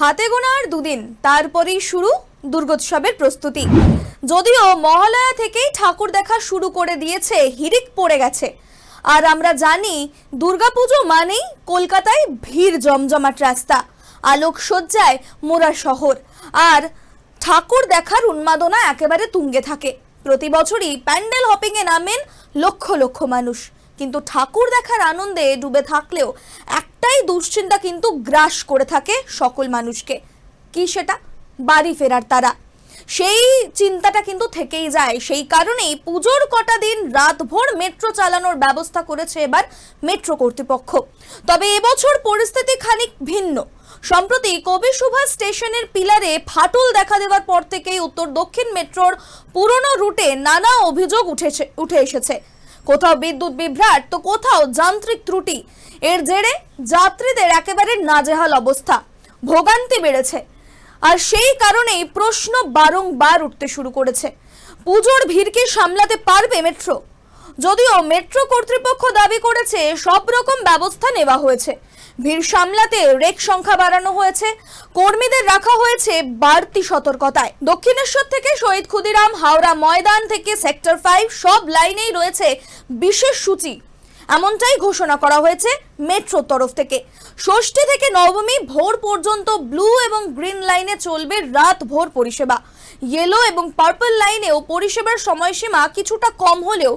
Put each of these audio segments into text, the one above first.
হাতে গোনা আর দুদিন, তারপরেই শুরু দুর্গোৎসবের প্রস্তুতি। যদিও মহালয়া থেকেই ঠাকুর দেখা শুরু করে দিয়েছে, হিড়িক পড়ে গেছে। আর আমরা জানি, দুর্গাপুজো মানেই কলকাতায় ভিড় জমজমাট রাস্তা, আলোকসজ্জায় মোরা শহর। আর ঠাকুর দেখার উন্মাদনা একেবারে তুঙ্গে থাকে। প্রতি বছরই প্যান্ডেল হপিংয়ে নামেন লক্ষ লক্ষ মানুষ। কিন্তু ঠাকুর দেখার আনন্দে ডুবে থাকলেও একটাই দুশ্চিন্তা কিন্তু গ্রাস করে থাকে সকল মানুষকে। কি সেটা? বাড়ি ফেরার তারা। সেই চিন্তাটা কিন্তু থেকেই যায়। সেই কারণেই পুজোর কটা দিন রাতভর মেট্রো চালানোর ব্যবস্থা করেছে এবার মেট্রো কর্তৃপক্ষ। তবে এবছর পরিস্থিতি খানিক ভিন্ন। সম্প্রতি কবি সুভাষ স্টেশনের পিলারে ফাটল দেখা দেওয়ার পর থেকেই উত্তর দক্ষিণ মেট্রোর পুরনো রুটে নানা অভিযোগ উঠেছে, উঠে এসেছে। কোথাও বিদ্যুৎ বিভ্রাট, তো কোথাও যান্ত্রিক ত্রুটি। এর জেরে যাত্রীদের একেবারে নাজেহাল অবস্থা। ভোগান্তি বেড়েছে। আর সেই কারণেই প্রশ্ন বারংবার উঠতে শুরু করেছে। পুজোর ভিড়কে সামলাতে পারবে মেট্রো? যদিও মেট্রো কর্তৃপক্ষ দাবি করেছে সব রকম ব্যবস্থা নেওয়া হয়েছে। ভিড় সামলাতে রেক সংখ্যা বাড়ানো হয়েছে। কর্মীদের রাখা হয়েছে বাড়তি সতর্কতায়। দক্ষিণেশ্বর থেকে শহীদ ক্ষুদিরাম, হাওড়া ময়দান থেকে সেক্টর ফাইভ সব লাইনেই রয়েছে বিশেষ সূচি। এমনটাই ঘোষণা করা হয়েছে মেট্রোর তরফ থেকে। ষষ্ঠী থেকে নবমী ভোর পর্যন্ত ব্লু এবং গ্রিন লাইনে চলবে রাত ভোর পরিষেবা। ইয়েলো এবং পার্পল লাইনেও পরিষেবার সময়সীমা কিছুটা কম হলেও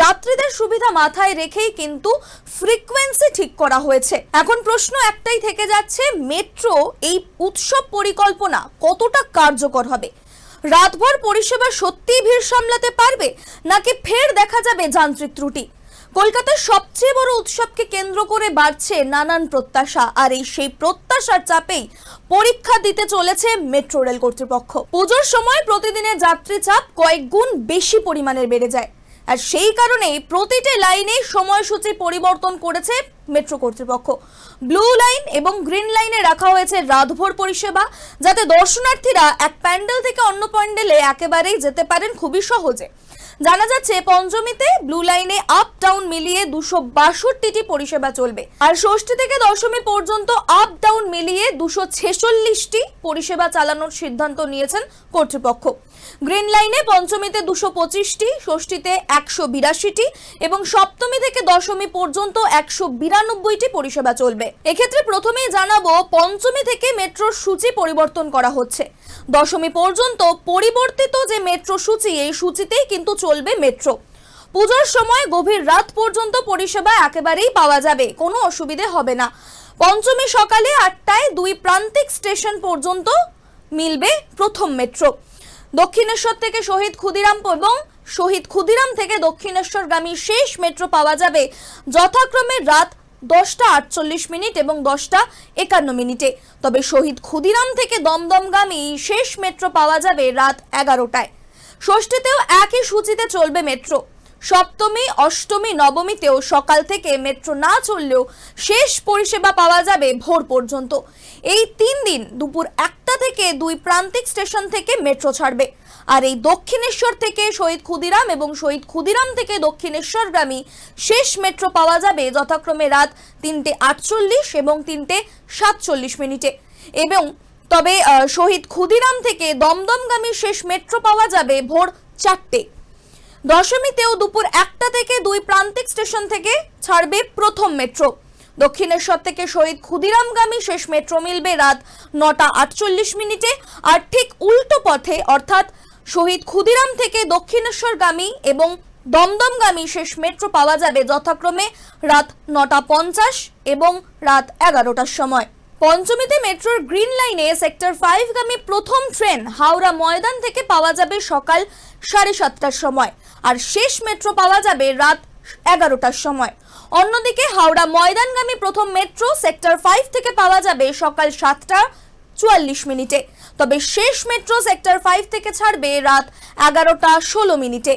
যাত্রীদের সুবিধা মাথায় রেখেই কিন্তু ফ্রিকোয়েন্সি ঠিক করা হয়েছে। এখন প্রশ্ন একটাই থেকে যাচ্ছে, মেট্রো এই উৎসব পরিকল্পনা কতটা কার্যকর হবে? রাতভর পরিষেবা সত্যিই ভিড় সামলাতে পারবে নাকি ফের দেখা যাবে যান্ত্রিক ত্রুটি? কলকাতার সবচেয়ে বড় উৎসবকে কেন্দ্র করে বাড়ছে নানান প্রত্যাশা, আর এই সেই প্রত্যাশার চাপেই পরীক্ষা দিতে চলেছে মেট্রো রেল কর্তৃপক্ষ। পুজোর সময় প্রতিদিনের যাত্রী চাপ কয়েক গুণ বেশি পরিমাণের বেড়ে যায়। আর সেই কারণেই প্রতিটি লাইনে সময়সূচি পরিবর্তন করেছে মেট্রো কর্তৃপক্ষ। ব্লু লাইন এবং গ্রিন লাইনে রাখা হয়েছে রাতভর পরিষেবা, যাতে দর্শনার্থীরা এক প্যান্ডেল থেকে অন্য প্যান্ডেলে একেবারেই যেতে পারেন খুবই সহজে। জানা যাচ্ছে, পঞ্চমীতে ব্লু লাইনে আপ ডাউন মিলিয়ে দুশো বাষট্টিটি পরিষেবা চলবে। আর ষষ্ঠী থেকে দশমী পর্যন্ত আপ ডাউন মিলিয়ে দুশো ছেচল্লিশটি পরিষেবা চালানোর সিদ্ধান্ত নিয়েছেন কর্তৃপক্ষ। গ্রিন লাইনে পঞ্চমীতে দুশো পঁচিশটি, ষষ্ঠীতে একশো বিরাশিটি এবং সপ্তমী থেকে দশমী পর্যন্ত একশো বিরানব্বইটি পরিষেবা চলবে। এক্ষেত্রে প্রথমেই জানাব, পঞ্চমী থেকে মেট্রোর সূচি পরিবর্তন করা হচ্ছে। দশমী পর্যন্ত পরিবর্তিত যে মেট্রো সূচি, এই সূচিতেই কিন্তু চলবে মেট্রো। পুজোর সময় গভীর রাত পর্যন্ত পরিষেবা একেবারেই পাওয়া যাবে, কোনো অসুবিধে হবে না। পঞ্চমী সকালে আটটায় দুই প্রান্তিক স্টেশন পর্যন্ত মিলবে প্রথম মেট্রো। দক্ষিণেশ্বর থেকে শহীদ ক্ষুদিরাম এবং শহীদ ক্ষুদিরাম থেকে দক্ষিণেশ্বরগামী শেষ মেট্রো পাওয়া যাবে যথাক্রমে রাত দশটা আটচল্লিশ মিনিট এবং দশটা একান্ন মিনিটে। তবে শহীদ ক্ষুদিরাম থেকে দমদমগামী শেষ মেট্রো পাওয়া যাবে রাত এগারোটায়। ষষ্ঠীতেও একই সূচিতে চলবে মেট্রো। সপ্তমী, অষ্টমী, নবমীতেও সকাল থেকে মেট্রো না চললেও শেষ পরিষেবা পাওয়া যাবে ভোর পর্যন্ত। এই তিন দিন দুপুর একটা থেকে দুই প্রান্তিক স্টেশন থেকে মেট্রো ছাড়বে। আর এই দক্ষিণেশ্বর থেকে শহীদ ক্ষুদিরাম এবং শহীদ ক্ষুদিরাম থেকে দক্ষিণেশ্বরগামী শেষ মেট্রো পাওয়া যাবে যথাক্রমে রাত তিনটে আটচল্লিশ এবং তিনটে সাতচল্লিশ মিনিটে। এবং তবে শহীদ ক্ষুদিরাম থেকে দমদমগামী শেষ মেট্রো পাওয়া যাবে ভোর চারটে। দশমীতেও দুপুর একটা থেকে দুই প্রান্তিক স্টেশন থেকে ছাড়বে প্রথম মেট্রো। দক্ষিণেশ্বর থেকে শহীদ ক্ষুদিরামগামী শেষ মেট্রো মিলবে রাত নটা আটচল্লিশ মিনিটে। আর ঠিক উল্টো পথে, অর্থাৎ শহীদ ক্ষুদিরাম থেকে দক্ষিণেশ্বরগামী এবং দমদমগামী শেষ মেট্রো পাওয়া যাবে যথাক্রমে রাত নটা পঞ্চাশ এবং রাত এগারোটার সময়। পঞ্চমীতে মেট্রোর গ্রিন লাইনে সেক্টর ফাইভ গামী প্রথম ট্রেন হাওড়া ময়দান থেকে পাওয়া যাবে সকাল সাড়ে সাতটার সময়। আর শেষ মেট্রো পাওয়া যাবে রাত এগারোটার সময়। অন্যদিকে হাওড়া ময়দানগামী প্রথম মেট্রো সেক্টর ফাইভ থেকে পাওয়া যাবে সকাল সাতটা চুয়াল্লিশ মিনিটে। তবে শেষ মেট্রো সেক্টর ফাইভ থেকে ছাড়বে রাত এগারোটা ষোলো মিনিটে।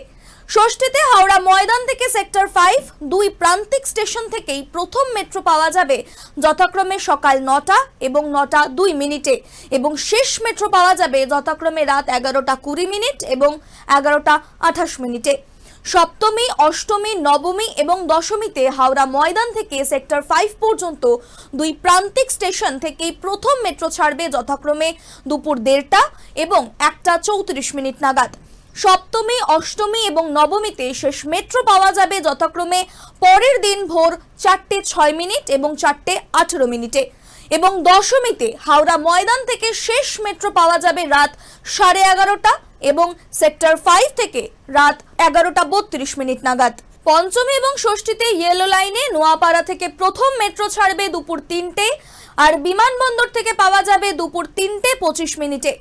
ষষ্ঠীতে হাওড়া ময়দান থেকে সেক্টর ফাইভ দুই প্রান্তিক স্টেশন থেকেই প্রথম মেট্রো পাওয়া যাবে। যথাক্রমে সকাল নটা এবং নটা দুই মিনিটে এবং শেষ মেট্রো পাওয়া যাবে যথাক্রমে রাত এগারোটা কুড়ি মিনিট এবং এগারোটা আঠাশ মিনিটে। সপ্তমী, অষ্টমী, নবমী এবং দশমীতে হাওড়া ময়দান থেকে সেক্টর ফাইভ পর্যন্ত দুই প্রান্তিক স্টেশন থেকেই প্রথম মেট্রো ছাড়বে যথাক্রমে দুপুর দেড়টা এবং একটা চৌত্রিশ মিনিট নাগাদ। সপ্তমী, অষ্টমী এবং নবমীতে শেষ মেট্রো পাওয়া যাবে যথাক্রমে পরের দিন ভোর চারটে ছয় মিনিট এবং চারটে আঠেরো মিনিটে। এবং দশমীতে হাওড়া ময়দান থেকে শেষ মেট্রো পাওয়া যাবে রাত সাড়ে এগারোটা এবং সেক্টর ফাইভ থেকে রাত এগারোটা বত্রিশ মিনিট নাগাদ। পঞ্চমী এবং ষষ্ঠীতে ইয়েলো লাইনে নোয়াপাড়া থেকে প্রথম মেট্রো ছাড়বে দুপুর তিনটে, আর বিমানবন্দর থেকে পাওয়া যাবে দুপুর তিনটে পঁচিশ মিনিটে।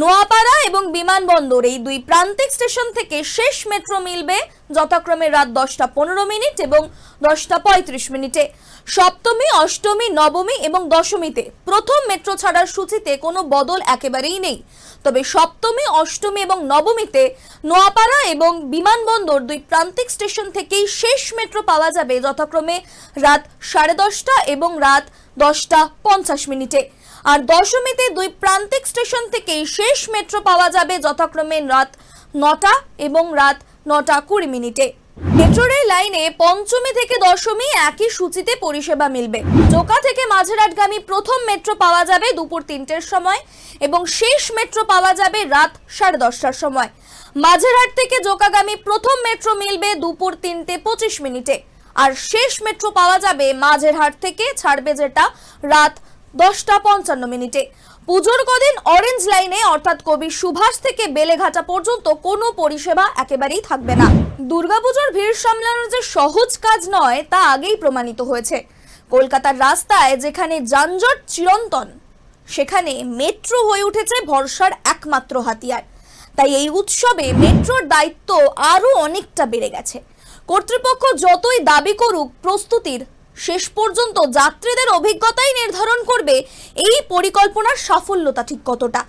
নোয়াপাড়া এবং বিমানবন্দর, এই দুই প্রান্তিক স্টেশন থেকে শেষ মেট্রো মিলবে যথাক্রমে রাত দশটা পনেরো মিনিট এবং দশটা পঁয়ত্রিশ মিনিটে। সপ্তমী, অষ্টমী, নবমী এবং দশমীতে প্রথম মেট্রো ছাড়ার সূচিতে কোনো বদল একেবারেই নেই। তবে সপ্তমী, অষ্টমী এবং নবমীতে নোয়াপাড়া এবং বিমানবন্দর দুই প্রান্তিক স্টেশন থেকেই শেষ মেট্রো পাওয়া যাবে যথাক্রমে রাত সাড়ে দশটা এবং রাত দশটা পঞ্চাশ মিনিটে। আর দশমীতে দুই প্রান্তিক স্টেশন থেকেই শেষ মেট্রো পাওয়া যাবে যথাক্রমে রাত নটা এবং রাত নটা কুড়ি মিনিটে। মেট্রো রেল লাইনে পঞ্চমী থেকে দশমী একই সূচিতে পরিষেবা মিলবে। জোকা থেকে মাঝেরহাটগামী প্রথম মেট্রো পাওয়া যাবে দুপুর তিনটের সময় এবং শেষ মেট্রো পাওয়া যাবে রাত সাড়ে দশটার সময়। মাঝেরহাট থেকে জোকাগামী প্রথম মেট্রো মিলবে দুপুর তিনটে পঁচিশ মিনিটে। আর শেষ মেট্রো পাওয়া যাবে মাঝেরহাট থেকে, ছাড়বে যেটা রাত দশটা পঞ্চান্ন মিনিটে। পুজোর কদিন অরেঞ্জ লাইনে অর্থাৎ কবি সুভাষ থেকে বেলেঘাটা পর্যন্ত কোনো পরিষেবা একেবারেই থাকবে না। দুর্গাপুজোর ভিড় সামলানোর যে সহজ কাজ নয়, তা আগেই প্রমাণিত হয়েছে। কলকাতার রাস্তায় যেখানে যানজট চিরন্তন, সেখানে মেট্রো হয়ে উঠেছে ভরসার একমাত্র হাতিয়ার। তাই এই উৎসবে মেট্রোর দায়িত্ব আরও অনেকটা বেড়ে গেছে। কর্তৃপক্ষ যতই দাবি করুক, প্রস্তুতির শেষ পর্যন্ত যাত্রীদের অভিজ্ঞতাই নির্ধারণ করবে এই পরিকল্পনার সাফল্যতা ঠিক কতটা।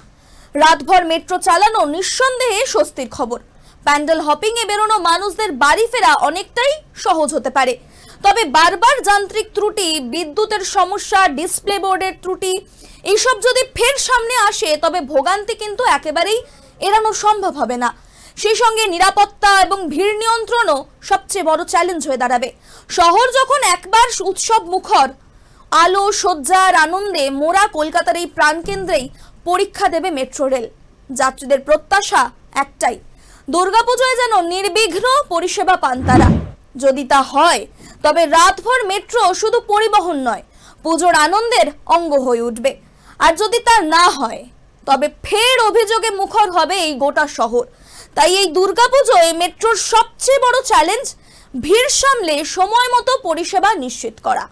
রাতভর মেট্রো চালানো নিঃসন্দেহে স্বস্তির খবর। প্যান্ডেল হপিং এ বেরোনো মানুষদের বাড়ি ফেরা অনেকটাই সহজ হতে পারে। তবে বারবার যান্ত্রিক ত্রুটি, বিদ্যুতের সমস্যা, ডিসপ্লে বোর্ডের ত্রুটি এইসব যদি ফের সামনে আসে, তবে ভোগান্তি কিন্তু একেবারেই এড়ানো সম্ভব হবে না। সেই সঙ্গে নিরাপত্তা এবং ভিড় নিয়ন্ত্রণও সবচেয়ে বড় চ্যালেঞ্জ হয়ে দাঁড়াবে। শহর যখন একবার উৎসব মুখর, আলো সজ্জার আনন্দে মোরা কলকাতার এই প্রাণকেন্দ্রেই পরীক্ষা দেবে মেট্রো রেল। যাত্রীদের প্রত্যাশা একটাই, দুর্গাপুজোয় যেন নির্বিঘ্ন পরিষেবা পান তারা। যদি তা হয়, তবে রাতভর মেট্রো শুধু পরিবহন নয়, পুজোর আনন্দের অঙ্গ হয়ে উঠবে। আর যদি তা না হয়, তবে ফের অভিযোগে মুখর হবে এই গোটা শহর। তাই এই দুর্গাপুজোয় মেট্রোর সবচেয়ে বড় চ্যালেঞ্জ ভিড় সামলে সময় মতো পরিষেবা নিশ্চিত করা।